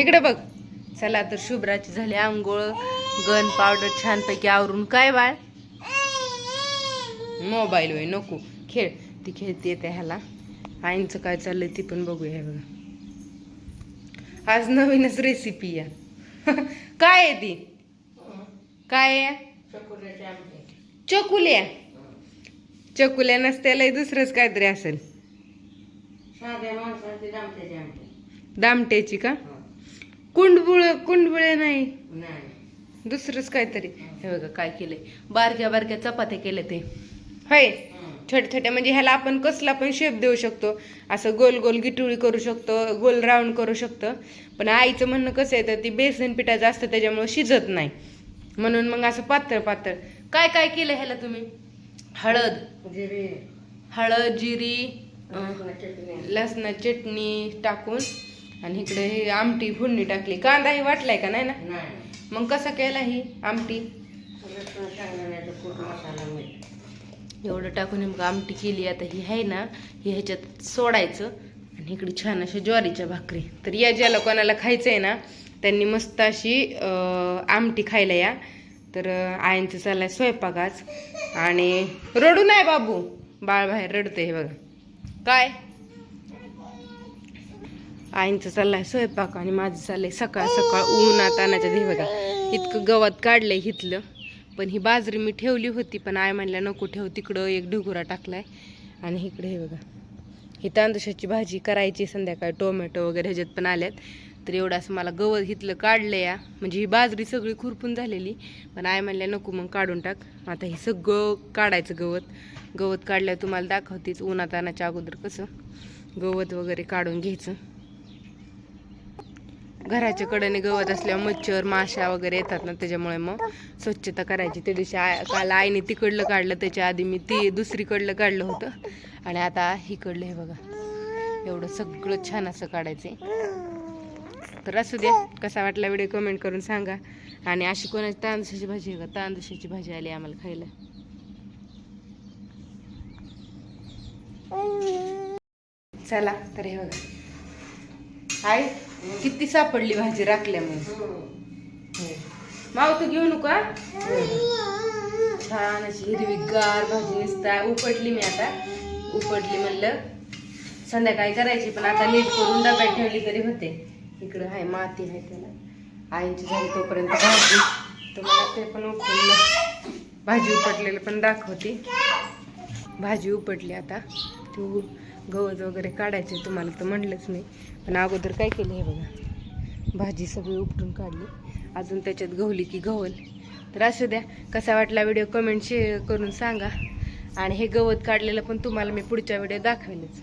इकडे बघ. चला तर शुभ्राची झाली आंघोळ. गन पावडर छानपैकी आवरून. काय बाळ? मोबाईल होय नको. खेळ. ती खेळते त्या ह्याला. आईंचं काय चाललंय ती पण बघूया हे बघा. आज नवीनच रेसिपी या. काय आहे ती? काय चकुल्या. चकुल्या नसत्याला दुसरंच काहीतरी असेल. दामट्याची का? कुंडबुळ कुंडबुळे नाही. नाही. दुसरंच काहीतरी. हे बघा काय केलंय. बारक्या बारक्या चपात्या केल्या ते. होय. छोट्या छोट्या. म्हणजे ह्याला आपण कसला पण शेप देऊ शकतो. असं गोल गोल गिटुळी करू शकतो गोल राऊंड करू शकतो. पण आईचं म्हणणं कसं आहे तर ती बेसन पिठाचं असतं त्याच्यामुळे शिजत नाही. म्हणून मग असं पातळ पातळ. काय काय केलं ह्याला तुम्ही? हळद. जिरे. हळद जिरी लसणा चटणी टाकून आणि इकडे हे आमटी फोडणी टाकली. कांदा ही वाटलाय का? नाही ना? मग कसा केला ही आमटी? एवढं टाकून मग आमटी केली. आता ही आहे ना ही ह्याच्यात सोडायचं आणि इकडे छान अशा ज्वारीच्या भाकरी. तर या ज्याला कोणाला खायचं आहे ना त्यांनी मस्त अशी आमटी खायला या. तर आईंचं चाललाय स्वयंपाक आज. आणि रडू नाही बाबू. बाळ बाहेर रडते हे बघा. काय? आईंचं चाललाय स्वयंपाक आणि माझं चाललंय सकाळ सकाळ उन्हात आणायच्या दे बघा. इतकं गवत काढलंय हिथलं पण ही बाजरी मी ठेवली होती पण आई म्हणल्या नको ठेव तिकडं एक ढुगुरा टाकलाय. आणि इकडे हे बघा. ही तांदुशाची भाजी करायची संध्याकाळी टोमॅटो वगैरे ह्याच्यात पण आल्यात. तर एवढं असं मला गवत हिथलं काढलं या. म्हणजे ही बाजरी सगळी खुरपून झालेली. पण आई म्हणल्या नको मग काढून टाक. आता हे सगळं काढायचं गवत. गवत काढल्यावर तुम्हाला दाखवतेच उन्हात आणायच्या अगोदर कसं गवत वगैरे काढून घ्यायचं. घराच्या कडेने गवत असल्यावर मच्छर माशा वगैरे येतात ना त्याच्यामुळे मग स्वच्छता करायची. त्या दिवशी आय काल आईने तिकडलं काढलं त्याच्या आधी मी ती दुसरीकडलं काढलं होतं. आणि आता हिकडलं हे बघा. एवढं सगळं छान असं काढायचं तर असू द्या कसा वाटला व्हिडिओ कमेंट करून सांगा. आणि अशी कोणाची तांदुशाची भाजी आहे का? तांदुशाची भाजी आली आम्हाला खायला. चला तर हे बघा. आई किती सापडली भाजी राखल्यामुळे माव तू घेऊ नका छान अशी हिरवीगार भाजी निसता उपटली मी आता. उपटली म्हणलं. संध्याकाळी करायची पण आता नीट करून डब्यात ठेवली तरी होते. इकडं आहे माती आहे त्याला. आईची झाली तोपर्यंत भाजी. तर मला ते पण उपटलं. भाजी उपटलेलं पण दाखवते. भाजी उपटली आता. तू गवत वगैरे काढायचे तुम्हाला तर म्हणलंच नाही पण अगोदर काय केलं हे बघा. भाजी सगळी उपटून काढली. अजून त्याच्यात गवली की गवल तर असू द्या कसा वाटला व्हिडिओ कमेंट शेअर करून सांगा. आणि हे गवत काढलेलं पण तुम्हाला मी पुढच्या व्हिडिओ दाखवेलच.